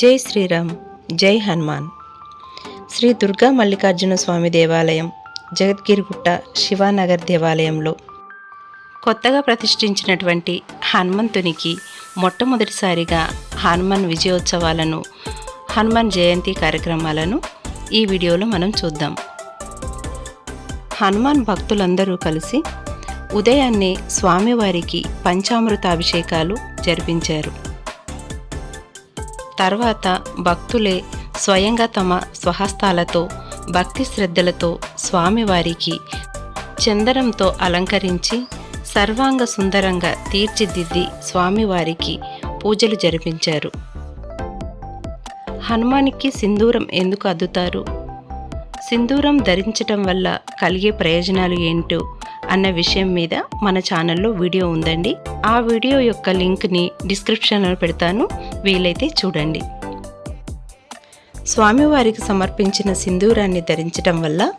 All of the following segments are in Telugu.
జై శ్రీరామ్ జై హనుమాన్. శ్రీ దుర్గా మల్లికార్జున స్వామి దేవాలయం జగద్గిరిగుట్ట శివానగర్ దేవాలయంలో కొత్తగా ప్రతిష్ఠించినటువంటి హనుమంతునికి మొట్టమొదటిసారిగా హనుమాన్ విజయోత్సవాలను హనుమాన్ జయంతి కార్యక్రమాలను ఈ వీడియోలో మనం చూద్దాం. హనుమాన్ భక్తులందరూ కలిసి ఉదయాన్నే స్వామివారికి పంచామృతాభిషేకాలు జరిపించారు. తర్వాత భక్తులే స్వయంగా తమ స్వహస్తాలతో భక్తి శ్రద్ధలతో స్వామివారికి చందనంతో అలంకరించి సర్వాంగ సుందరంగా తీర్చిదిద్ది స్వామివారికి పూజలు జరిపించారు. హనుమానికి సింధూరం ఎందుకు అద్దుతారు? సింధూరం ధరించటం వల్ల కలిగే ప్రయోజనాలు ఏంటో అన్న విషయం మీద మన ఛానల్లో వీడియో ఉందండి. ఆ వీడియో యొక్క లింక్ని డిస్క్రిప్షన్లో పెడతాను. వీలైతే చూడండి. స్వామివారికి సమర్పించిన సింధూరాన్ని ధరించటం వల్ల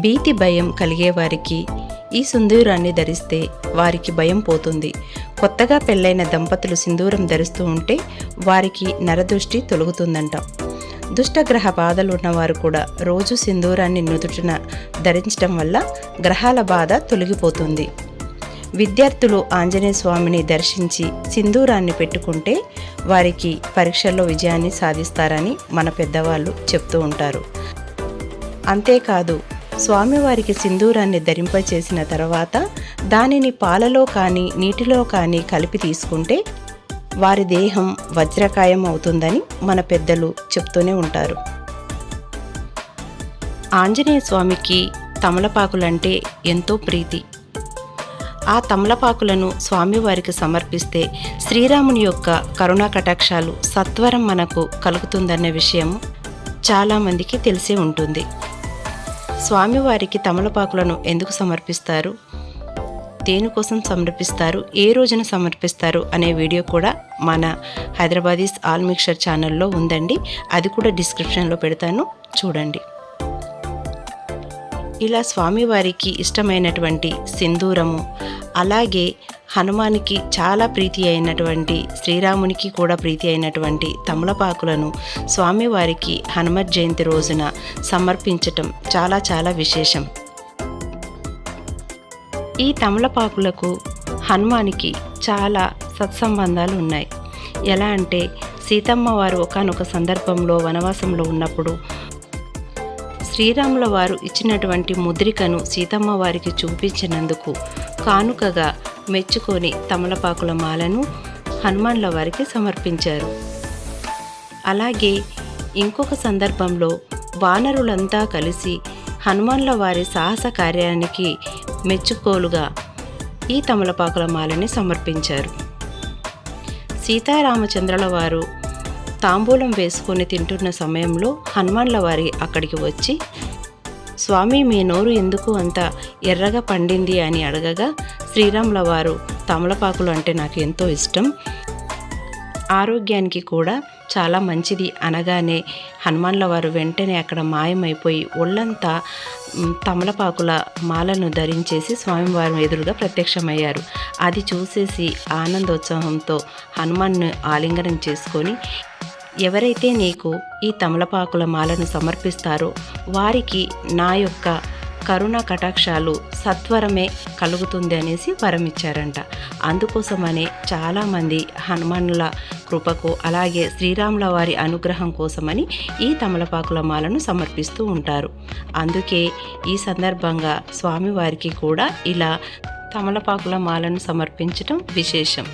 భీతి భయం కలిగే వారికి ఈ సింధూరాన్ని ధరిస్తే వారికి భయం పోతుంది. కొత్తగా పెళ్ళైన దంపతులు సింధూరం ధరిస్తూ ఉంటే వారికి నరదృష్టి తొలగుతుందంట. దుష్టగ్రహ బాధలు ఉన్నవారు కూడా రోజు సింధూరాన్ని నుదుటిన ధరించడం వల్ల గ్రహాల బాధ తొలగిపోతుంది. విద్యార్థులు ఆంజనేయ స్వామిని దర్శించి సింధూరాన్ని పెట్టుకుంటే వారికి పరీక్షల్లో విజయాన్ని సాధిస్తారని మన పెద్దవాళ్ళు చెప్తూ ఉంటారు. అంతేకాదు స్వామివారికి సింధూరాన్ని ధరింపచేసిన తర్వాత దానిని పాలలో కానీ నీటిలో కానీ కలిపి తీసుకుంటే వారి దేహం వజ్రకాయం అవుతుందని మన పెద్దలు చెప్తూనే ఉంటారు. ఆంజనేయ స్వామికి తమలపాకులంటే ఎంతో ప్రీతి. ఆ తమలపాకులను స్వామివారికి సమర్పిస్తే శ్రీరాముని యొక్క కరుణా కటాక్షాలు సత్వరం మనకు కలుగుతుందన్న విషయం చాలామందికి తెలిసే ఉంటుంది. స్వామివారికి తమలపాకులను ఎందుకు సమర్పిస్తారు? దేనికోసం సమర్పిస్తారు ఏ రోజున సమర్పిస్తారు అనే వీడియో కూడా మన హైదరాబాదీస్ ఆల్ మిక్సర్ ఛానల్లో ఉందండి. అది కూడా డిస్క్రిప్షన్లో పెడతాను. చూడండి. ఇలా స్వామివారికి ఇష్టమైనటువంటి సింధూరము అలాగే హనుమానికి చాలా ప్రీతి అయినటువంటి శ్రీరామునికి కూడా ప్రీతి అయినటువంటి తమలపాకులను స్వామివారికి హనుమత్ జయంతి రోజున సమర్పించటం చాలా చాలా విశేషం. ఈ తమలపాకులకు హనుమానికి చాలా సత్సంబంధాలు ఉన్నాయి. ఎలా అంటే సీతమ్మ వారు ఒకనొక సందర్భంలో వనవాసంలో ఉన్నప్పుడు శ్రీరాముల వారు ఇచ్చినటువంటి ముద్రికను సీతమ్మ వారికి చూపించినందుకు కానుకగా మెచ్చుకొని తమలపాకుల మాలను హనుమాన్ల వారికి సమర్పించారు. అలాగే ఇంకొక సందర్భంలో వానరులంతా కలిసి హనుమాన్ల వారి సాహస కార్యానికి మెచ్చుకోలుగా ఈ తమలపాకుల మాలని సమర్పించారు. సీతారామచంద్రుల వారు తాంబూలం వేసుకొని తింటున్న సమయంలో హనుమాన్ల వారి అక్కడికి వచ్చి స్వామి మీ నోరు ఎందుకు అంత ఎర్రగా పండింది? అని అడగగా శ్రీరాముల వారు తమలపాకులు అంటే నాకు ఎంతో ఇష్టం. ఆరోగ్యానికి కూడా చాలా మంచిది అనగానే హనుమాన్ల వారు వెంటనే అక్కడ మాయమైపోయి ఒళ్ళంతా తమలపాకుల మాలను ధరించేసి స్వామివారి ఎదురుగా ప్రత్యక్షమయ్యారు. అది చూసేసి ఆనందోత్సాహంతో హనుమాన్ను ఆలింగనం చేసుకొని ఎవరైతే నీకు ఈ తమలపాకుల మాలను సమర్పిస్తారో వారికి నా యొక్క కరుణ కటాక్షాలు సత్వరమే కలుగుతుంది అనేసి వరం ఇచ్చారంట అందుకోసమనే చాలామంది హనుమానుల కృపకు అలాగే శ్రీరాముల వారి అనుగ్రహం కోసమని ఈ తమలపాకుల మాలను సమర్పిస్తూ ఉంటారు. అందుకే ఈ సందర్భంగా స్వామివారికి కూడా ఇలా తమలపాకుల మాలను సమర్పించటం విశేషం.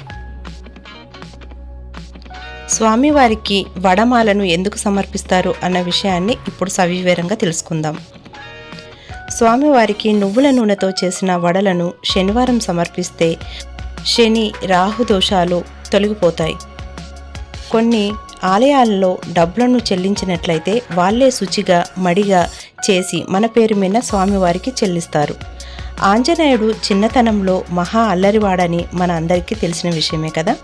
స్వామివారికి వడమాలను ఎందుకు సమర్పిస్తారు అన్న విషయాన్ని ఇప్పుడు సవివరంగా తెలుసుకుందాం. స్వామివారికి నువ్వుల నూనెతో చేసిన వడలను శనివారం సమర్పిస్తే శని రాహు దోషాలు తొలగిపోతాయి. కొన్ని ఆలయాల్లో డబ్బులను చెల్లించినట్లయితే వాళ్ళే శుచిగా మడిగా చేసి మన పేరు మీద స్వామివారికి చెల్లిస్తారు. ఆంజనేయుడు చిన్నతనంలో మహా అల్లరివాడని మన అందరికీ తెలిసిన విషయమే కదా?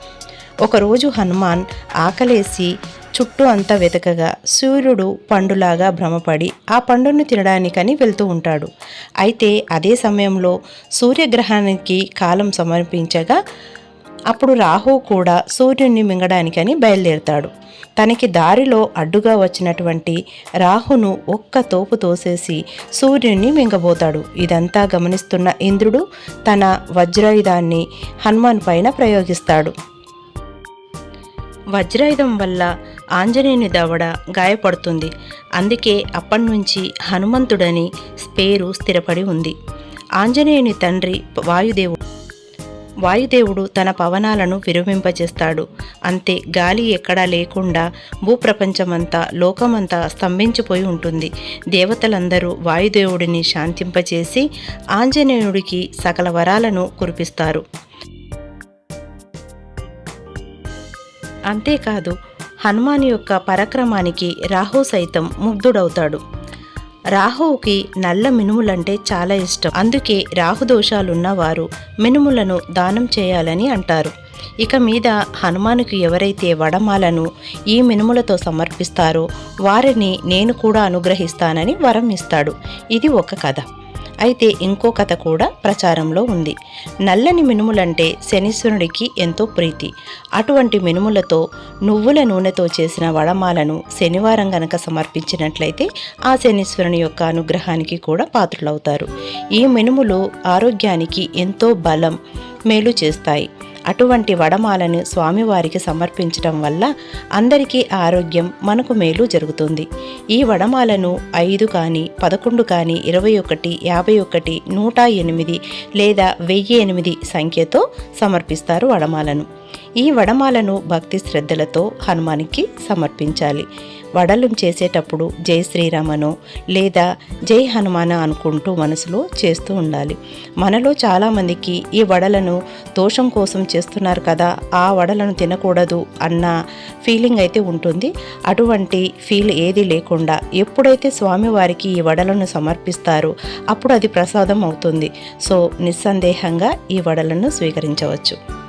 ఒకరోజు హనుమాన్ ఆకలేసి చుట్టూ అంతా వెతకగా సూర్యుడు పండులాగా భ్రమపడి ఆ పండును తినడానికని వెళ్తూ ఉంటాడు. అయితే అదే సమయంలో సూర్యగ్రహానికి కాలం సమర్పించగా అప్పుడు రాహు కూడా సూర్యుడిని మింగడానికని బయలుదేరుతాడు. తనకి దారిలో అడ్డుగా వచ్చినటువంటి రాహును ఒక్క తోపు తోసేసి సూర్యుడిని మింగబోతాడు. ఇదంతా గమనిస్తున్న ఇంద్రుడు తన వజ్రాయుధాన్ని హనుమాన్ పైన ప్రయోగిస్తాడు. వజ్రాయుధం వల్ల ఆంజనేయుని దవడ గాయపడుతుంది. అందుకే అప్పటి నుంచి హనుమంతుడని పేరు స్థిరపడి ఉంది. ఆంజనేయుని తండ్రి వాయుదేవుడు. వాయుదేవుడు తన పవనాలను విరమింపజేస్తాడు. అంతే గాలి ఎక్కడా లేకుండా భూప్రపంచమంతా లోకమంతా స్తంభించిపోయి ఉంటుంది. దేవతలందరూ వాయుదేవుడిని శాంతింపచేసి ఆంజనేయుడికి సకల వరాలను కురిపిస్తారు. అంతేకాదు హనుమాన్ యొక్క పరక్రమానికి రాహు సైతం ముగ్ధుడవుతాడు. రాహువుకి నల్ల మినుములంటే చాలా ఇష్టం. అందుకే రాహు దోషాలున్న వారు మినుములను దానం చేయాలని అంటారు. ఇక మీద హనుమానుకు ఎవరైతే వడమాలను ఈ మినుములతో సమర్పిస్తారో వారిని నేను కూడా అనుగ్రహిస్తానని వరం ఇస్తాడు. ఇది ఒక కథ. అయితే ఇంకో కథ కూడా ప్రచారంలో ఉంది. నల్లని మినుములంటే శనీశ్వరుడికి ఎంతో ప్రీతి. అటువంటి మినుములతో నువ్వుల నూనెతో చేసిన వడమాలను శనివారం గనక సమర్పించినట్లయితే ఆ శనీశ్వరుని యొక్క అనుగ్రహానికి కూడా పాత్రులవుతారు. ఈ మినుములు ఆరోగ్యానికి ఎంతో బలం మేలు చేస్తాయి. అటువంటి వడమాలను స్వామివారికి సమర్పించటం వల్ల అందరికీ ఆరోగ్యం మనకు మేలు జరుగుతుంది. ఈ వడమాలను ఐదు కానీ పదకొండు కానీ ఇరవై ఒకటి యాభై ఒకటి నూట ఎనిమిది లేదా వెయ్యి ఎనిమిది సంఖ్యతో సమర్పిస్తారు వడమాలను. ఈ వడమాలను భక్తి శ్రద్ధలతో హనుమానికి సమర్పించాలి. వడలు చేసేటప్పుడు జై శ్రీరామనో లేదా జై హనుమాన అనుకుంటూ మనసులో చేస్తూ ఉండాలి. మనలో చాలామందికి ఈ వడలను దోషం కోసం చేస్తున్నారు కదా ఆ వడలను తినకూడదు అన్న ఫీలింగ్ అయితే ఉంటుంది. అటువంటి ఫీల్ ఏది లేకుండా ఎప్పుడైతే స్వామివారికి ఈ వడలను సమర్పిస్తారో అప్పుడు అది ప్రసాదం అవుతుంది. సో నిస్సందేహంగా ఈ వడలను స్వీకరించవచ్చు.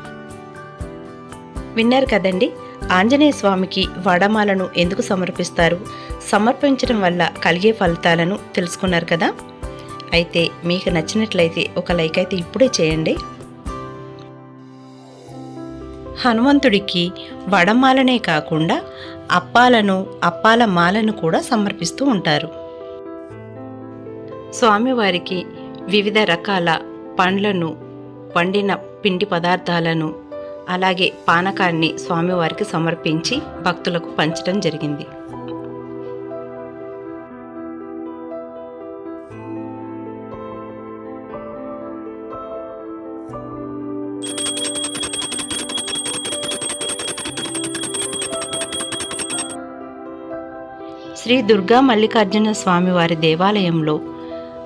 విన్నారు కదండి? ఆంజనేయ స్వామికి వడమాలను ఎందుకు సమర్పిస్తారు? సమర్పించడం వల్ల కలిగే ఫలితాలను తెలుసుకున్నారు కదా? అయితే మీకు నచ్చినట్లయితే ఒక లైక్ అయితే ఇప్పుడే చేయండి. హనుమంతుడికి వడమాలనే కాకుండా అప్పాలను అప్పాల మాలను కూడా సమర్పిస్తూ ఉంటారు. స్వామివారికి వివిధ రకాల పండ్లను వండిన పిండి పదార్థాలను అలాగే పానకాన్ని స్వామివారికి సమర్పించి భక్తులకు పంచడం జరిగింది. శ్రీ దుర్గా మల్లికార్జున స్వామివారి దేవాలయంలో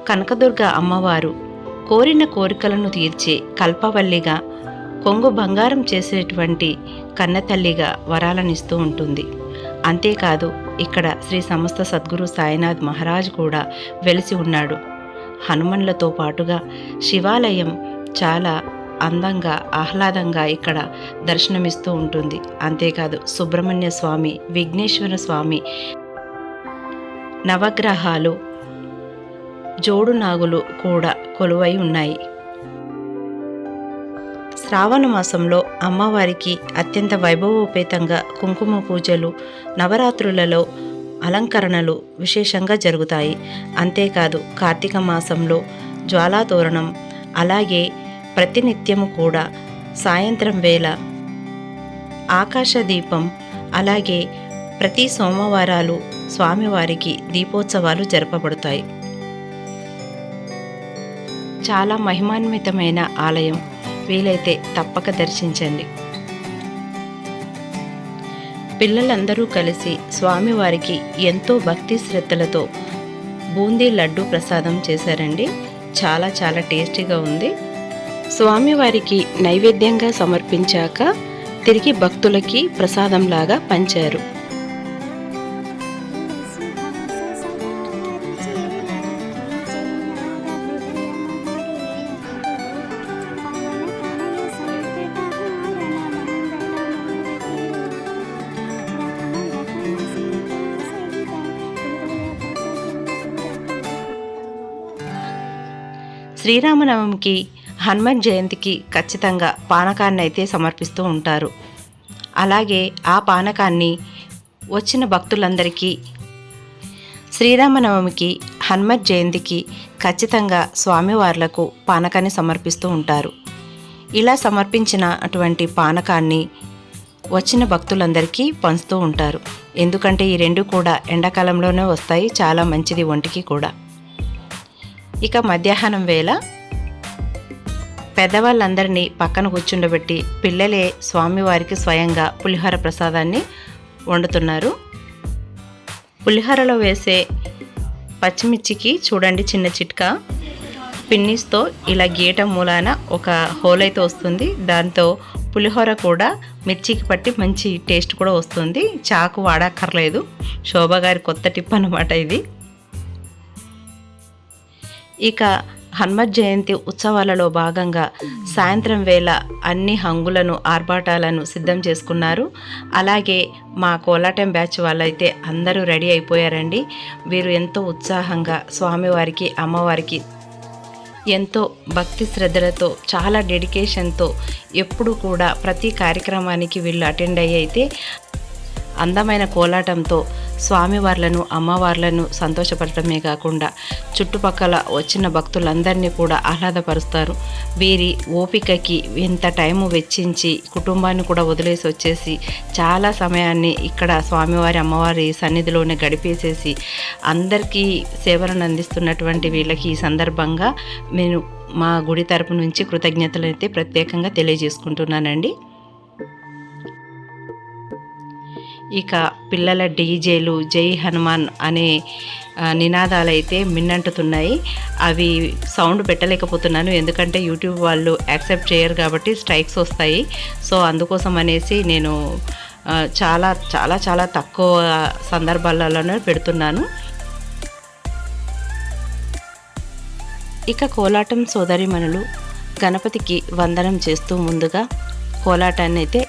కనకదుర్గ అమ్మవారు కోరిన కోరికలను తీర్చే కల్పవల్లిగా కొంగు బంగారం చేసేటువంటి కన్నతల్లిగా వరాలనిస్తూ ఉంటుంది. అంతేకాదు ఇక్కడ శ్రీ సమస్త సద్గురు సాయినాథ్ మహారాజ్ కూడా వెలిసి ఉన్నాడు. హనుమన్లతో పాటుగా శివాలయం చాలా అందంగా ఆహ్లాదంగా ఇక్కడ దర్శనమిస్తూ ఉంటుంది. అంతేకాదు సుబ్రహ్మణ్య స్వామి విఘ్నేశ్వర స్వామి నవగ్రహాలు జోడు నాగులు కూడా కొలువై ఉన్నాయి. శ్రావణ మాసంలో అమ్మవారికి అత్యంత వైభవోపేతంగా కుంకుమ పూజలు నవరాత్రులలో అలంకరణలు విశేషంగా జరుగుతాయి. అంతేకాదు కార్తీక మాసంలో జ్వాలాతోరణం అలాగే ప్రతినిత్యము కూడా సాయంత్రం వేళ ఆకాశ దీపం అలాగే ప్రతి సోమవారాలు స్వామివారికి దీపోత్సవాలు జరపబడతాయి. చాలా మహిమాన్వితమైన ఆలయం. వీలైతే తప్పక దర్శించండి. పిల్లలందరూ కలిసి స్వామివారికి ఎంతో భక్తి శ్రద్ధలతో బూందీ లడ్డు ప్రసాదం చేశారండి. చాలా చాలా టేస్టీగా ఉంది. స్వామివారికి నైవేద్యంగా సమర్పించాక తిరిగి భక్తులకి ప్రసాదంలాగా పంచారు. శ్రీరామనవమికి హనుమత్ జయంతికి ఖచ్చితంగా పానకాన్ని అయితే సమర్పిస్తూ ఉంటారు. అలాగే ఆ పానకాన్ని వచ్చిన భక్తులందరికీ శ్రీరామనవమికి హనుమత్ జయంతికి ఖచ్చితంగా స్వామివార్లకు పానకాన్ని సమర్పిస్తూ ఉంటారు. ఇలా సమర్పించిన అటువంటి పానకాన్ని వచ్చిన భక్తులందరికీ పంచుతూ ఉంటారు. ఎందుకంటే ఈ రెండు కూడా ఎండాకాలంలోనే వస్తాయి చాలా మంచిది ఒంటికి కూడా. ఇక మధ్యాహ్నం వేళ పెద్దవాళ్ళందరినీ పక్కన కూర్చుండబెట్టి పిల్లలే స్వామివారికి స్వయంగా పులిహోర ప్రసాదాన్ని వండుతున్నారు. పులిహోరలో వేసే పచ్చిమిర్చికి చూడండి చిన్న చిట్కా. పిన్నిస్తో ఇలా గీయటం మూలాన ఒక హోల్ అయితే వస్తుంది. దాంతో పులిహోర కూడా మిర్చికి పట్టి మంచి టేస్ట్ కూడా వస్తుంది. చాకు వాడక్కర్లేదు శోభ గారి కొత్త టిప్ అనమాట ఇది. ఇక హనుమత్ జయంతి ఉత్సవాలలో భాగంగా సాయంత్రం వేళ అన్ని హంగులను ఆర్భాటాలను సిద్ధం చేసుకున్నారు. అలాగే మా కోలాటం బ్యాచ్ వాళ్ళైతే అందరూ రెడీ అయిపోయారండి. వీరు ఎంతో ఉత్సాహంగా స్వామివారికి అమ్మవారికి ఎంతో భక్తి శ్రద్ధలతో చాలా డెడికేషన్తో ఎప్పుడు కూడా ప్రతి కార్యక్రమానికి వీళ్ళు అటెండ్ అయ్యి అయితే అందమైన కోలాటంతో స్వామివార్లను అమ్మవార్లను సంతోషపడటమే కాకుండా చుట్టుపక్కల వచ్చిన భక్తులందరినీ కూడా ఆహ్లాదపరుస్తారు. వీరి ఓపికకి ఎంత టైము వెచ్చించి కుటుంబాన్ని కూడా వదిలేసి వచ్చేసి చాలా సమయాన్ని ఇక్కడ స్వామివారి అమ్మవారి సన్నిధిలోనే గడిపేసేసి అందరికీ సేవలను అందిస్తున్నటువంటి వీళ్ళకి ఈ సందర్భంగా నేను మా గుడి తరపు నుంచి కృతజ్ఞతలు అయితే ప్రత్యేకంగా తెలియజేసుకుంటున్నానండి. ఇక పిల్లల డీజేలు జై హనుమాన్ అనే నినాదాలు అయితే మిన్నంటుతున్నాయి. అవి సౌండ్ పెట్టలేకపోతున్నాను. ఎందుకంటే యూట్యూబ్ వాళ్ళు యాక్సెప్ట్ చేయరు కాబట్టి స్ట్రైక్స్ వస్తాయి. సో అందుకోసం అనేసి నేను చాలా చాలా చాలా తక్కువ సందర్భాలలోనే పెడుతున్నాను. ఇక కోలాటం సోదరిమణులు గణపతికి వందనం చేస్తూ ముందుగా కోలాటాన్ని అయితే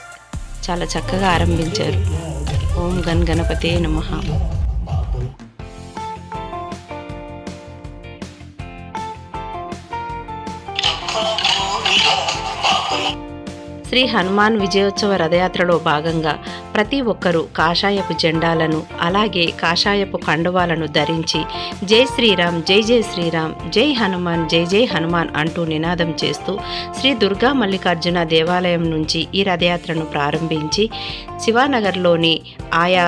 చాలా చక్కగా ఆరంభించారు. ఓం గన్ గణపతే నమః. శ్రీ హనుమాన్ విజయోత్సవ రథయాత్రలో భాగంగా ప్రతి ఒక్కరూ కాషాయపు జెండాలను అలాగే కాషాయపు కండువాలను ధరించి జై శ్రీరామ్ జై జై శ్రీరామ్ జై హనుమాన్ జై జై హనుమాన్ అంటూ నినాదం చేస్తూ శ్రీ దుర్గా మల్లికార్జున దేవాలయం నుంచి ఈ రథయాత్రను ప్రారంభించి శివానగర్లోని ఆయా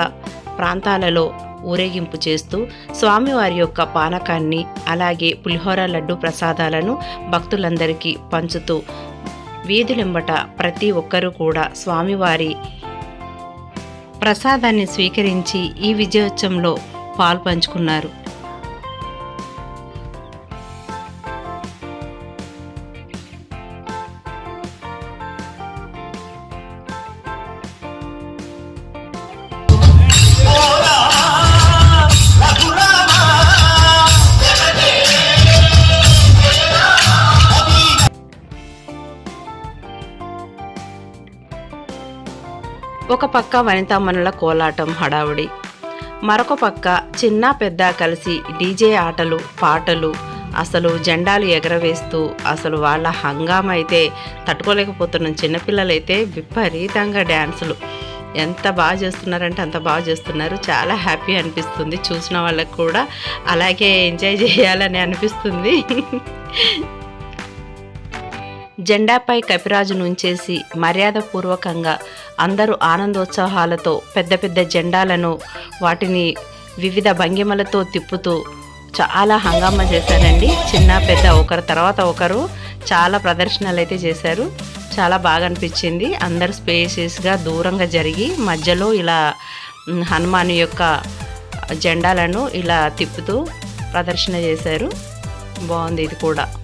ప్రాంతాలలో ఊరేగింపు చేస్తూ స్వామివారి యొక్క పానకాన్ని అలాగే పులిహోర లడ్డు ప్రసాదాలను భక్తులందరికీ పంచుతూ వీధులెంబట ప్రతి ఒక్కరూ కూడా స్వామివారి ప్రసాదాన్ని స్వీకరించి ఈ విజయోత్సవంలో పాలు పంచుకున్నారు. పక్క వనితామణుల కోలాటం హడావుడి. మరొక పక్క చిన్న పెద్ద కలిసి డీజే ఆటలు పాటలు అసలు జెండాలు ఎగరవేస్తూ అసలు వాళ్ళ హంగామా అయితే తట్టుకోలేకపోతున్నాం చిన్నపిల్లలైతే విపరీతంగా డ్యాన్సులు. ఎంత బాగా చేస్తున్నారంటే అంత బాగా చేస్తున్నారు. చాలా హ్యాపీ అనిపిస్తుంది. చూసిన వాళ్ళకు కూడా అలాగే ఎంజాయ్ చేయాలని అనిపిస్తుంది. జెండాపై కపిరాజు నుంచేసి మర్యాదపూర్వకంగా అందరూ ఆనందోత్సాహాలతో పెద్ద పెద్ద జెండాలను వాటిని వివిధ భంగిమలతో తిప్పుతూ చాలా హంగామా చేశారండి. చిన్న పెద్ద ఒకరి తర్వాత ఒకరు చాలా ప్రదర్శనలు అయితే చేశారు. చాలా బాగా అనిపించింది అందరు స్పేసెస్గా దూరంగా జరిగి మధ్యలో ఇలా హనుమాన్ యొక్క జెండాలను ఇలా తిప్పుతూ ప్రదర్శన చేశారు. బాగుంది ఇది కూడా.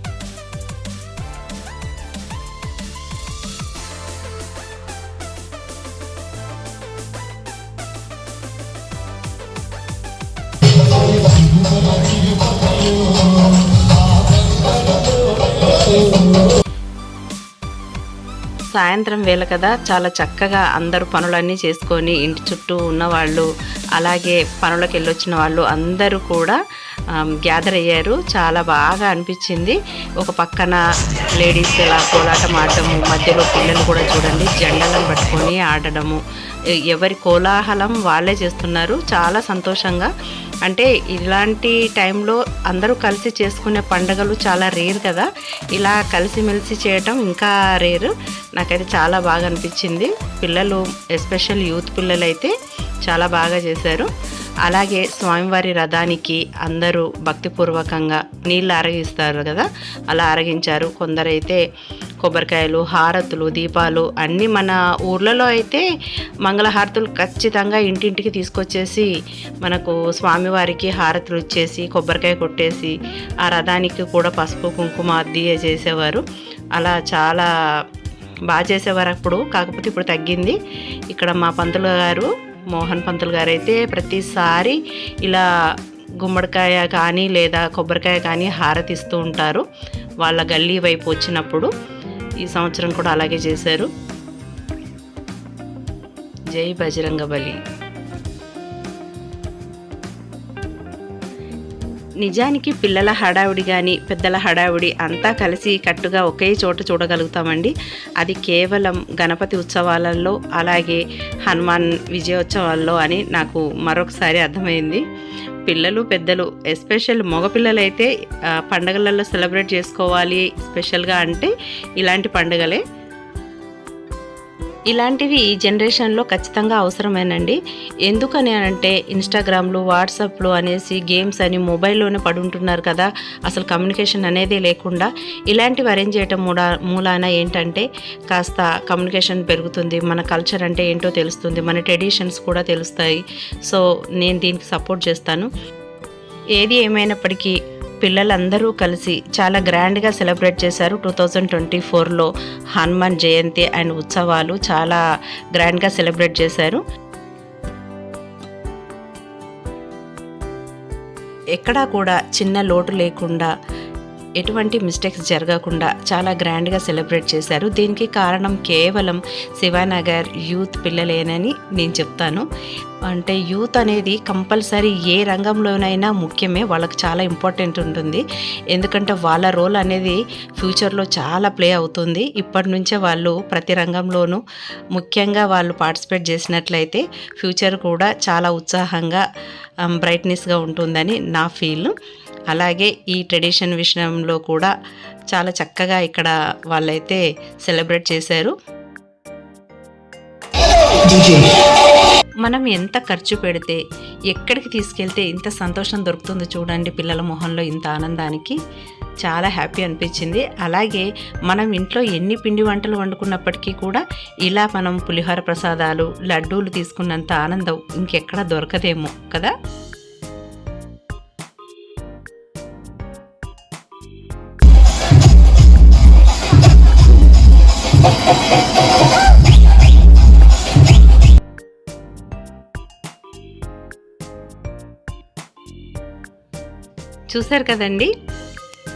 సాయంత్రం వేళ కదా చాలా చక్కగా అందరూ పనులన్నీ చేసుకొని ఇంటి చుట్టూ ఉన్నవాళ్ళు అలాగే పనులకు వెళ్ళొచ్చిన వాళ్ళు అందరూ కూడా గ్యాదర్ అయ్యారు. చాలా బాగా అనిపించింది. ఒక పక్కన లేడీస్ ఇలా కోలాటం ఆడటము మధ్యలో పిల్లలు కూడా చూడండి జెండాలను పట్టుకొని ఆడడము. ఎవరి కోలాహలం వాళ్ళే చేస్తున్నారు. చాలా సంతోషంగా అంటే ఇలాంటి టైంలో అందరూ కలిసి చేసుకునే పండుగలు చాలా రేర్ కదా. ఇలా కలిసిమెలిసి చేయటం ఇంకా రేరు. నాకైతే చాలా బాగా అనిపించింది. పిల్లలు ఎస్పెషల్ యూత్ పిల్లలైతే చాలా బాగా చేశారు. అలాగే స్వామివారి రథానికి అందరూ భక్తిపూర్వకంగా నీళ్ళు అరగిస్తారు కదా. అలా అరగించారు కొందరైతే కొబ్బరికాయలు హారతులు దీపాలు అన్నీ మన ఊర్లలో అయితే మంగళహారతులు ఖచ్చితంగా ఇంటింటికి తీసుకొచ్చేసి మనకు స్వామివారికి హారతులు ఇచ్చేసి కొబ్బరికాయ కొట్టేసి ఆ రథానికి కూడా పసుపు కుంకుమ అద్దియ చేసేవారు. అలా చాలా బాగా చేసేవారు అప్పుడు. కాకపోతే ఇప్పుడు తగ్గింది. ఇక్కడ మా పంతులు గారు మోహన్ పంతులు గారు అయితే ప్రతిసారి ఇలా గుమ్మడికాయ కానీ లేదా కొబ్బరికాయ కానీ హారతిస్తూ ఉంటారు. వాళ్ళ గల్లీ వైపు వచ్చినప్పుడు ఈ సంవత్సరం కూడా అలాగే చేశారు. జై బజరంగ బలి. నిజానికి పిల్లల హడావిడి కానీ పెద్దల హడావుడి అంతా కలిసి కట్టుగా ఒకే చోట చూడగలుగుతామండి. అది కేవలం గణపతి ఉత్సవాలలో అలాగే హనుమాన్ విజయోత్సవాల్లో అని నాకు మరొకసారి అర్థమైంది. పిల్లలు పెద్దలు ఎస్పెషల్ మగపిల్లలైతే పండగలలో సెలబ్రేట్ చేసుకోవాలి స్పెషల్గా అంటే ఇలాంటి పండుగలే. ఇలాంటివి ఈ జనరేషన్లో ఖచ్చితంగా అవసరమేనండి. ఎందుకని అంటే ఇన్స్టాగ్రామ్లు వాట్సాప్లు అనేసి గేమ్స్ అని మొబైల్లోనే పడి ఉంటున్నారు కదా. అసలు కమ్యూనికేషన్ అనేది లేకుండా ఇలాంటివి అరేంజ్ చేయటం మూడా మూలాన ఏంటంటే కాస్త కమ్యూనికేషన్ పెరుగుతుంది. మన కల్చర్ అంటే ఏంటో తెలుస్తుంది. మన ట్రెడిషన్స్ కూడా తెలుస్తాయి. సో నేను దీనికి సపోర్ట్ చేస్తాను. ఏది ఏమైనప్పటికీ పిల్లలందరూ కలిసి చాలా గ్రాండ్గా సెలబ్రేట్ చేశారు టూ థౌజండ్ ట్వంటీ ఫోర్లో. హనుమాన్ జయంతి అండ్ ఉత్సవాలు చాలా గ్రాండ్గా సెలబ్రేట్ చేశారు. ఎక్కడా కూడా చిన్న లోటు లేకుండా ఎటువంటి మిస్టేక్స్ జరగకుండా చాలా గ్రాండ్గా సెలబ్రేట్ చేశారు. దీనికి కారణం కేవలం శివానగర్ యూత్ పిల్లలేనని నేను చెప్తాను. అంటే యూత్ అనేది కంపల్సరీ ఏ రంగంలోనైనా ముఖ్యమే వాళ్ళకి చాలా ఇంపార్టెంట్ ఉంటుంది. ఎందుకంటే వాళ్ళ రోల్ అనేది ఫ్యూచర్లో చాలా ప్లే అవుతుంది. ఇప్పటి నుంచే వాళ్ళు ప్రతి రంగంలోనూ ముఖ్యంగా వాళ్ళు పార్టిసిపేట్ చేసినట్లయితే ఫ్యూచర్ కూడా చాలా ఉత్సాహంగా um, బ్రైట్నెస్గా ఉంటుందని నా ఫీల్ అలాగే ఈ ట్రెడిషన్ విషయంలో కూడా చాలా చక్కగా ఇక్కడ వాళ్ళైతే సెలబ్రేట్ చేశారు. మనం ఎంత ఖర్చు పెడితే ఎక్కడికి తీసుకెళ్తే ఇంత సంతోషం దొరుకుతుందో చూడండి పిల్లల మొహంలో ఇంత ఆనందానికి. చాలా హ్యాపీ అనిపించింది. అలాగే మనం ఇంట్లో ఎన్ని పిండి వంటలు వండుకున్నప్పటికీ కూడా ఇలా మనం పులిహోర ప్రసాదాలు లడ్డూలు తీసుకున్నంత ఆనందం ఇంకెక్కడ దొరకదేమో కదా. చూశారు కదండి?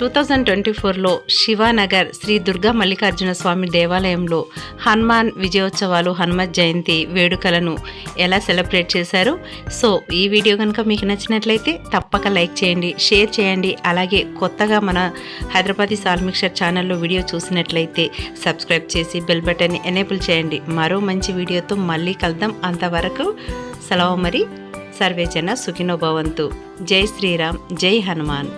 టూ థౌజండ్ ట్వంటీ ఫోర్లో శివానగర్ శ్రీ దుర్గా మల్లికార్జున స్వామి దేవాలయంలో హనుమాన్ విజయోత్సవాలు హనుమత్ జయంతి వేడుకలను ఎలా సెలబ్రేట్ చేశారు? సో ఈ వీడియో కనుక మీకు నచ్చినట్లయితే తప్పక లైక్ చేయండి షేర్ చేయండి అలాగే కొత్తగా మన హైదరాబాదీ సాల్మిక్షర్ ఛానల్లో వీడియో చూసినట్లయితే సబ్స్క్రైబ్ చేసి బెల్ బటన్ని ఎనేబుల్ చేయండి. మరో మంచి వీడియోతో మళ్ళీ కలుద్దాం. అంతవరకు సెలవు మరి. సర్వేజన సుఖినోభవంతు జై శ్రీరామ్ జై హనుమాన్.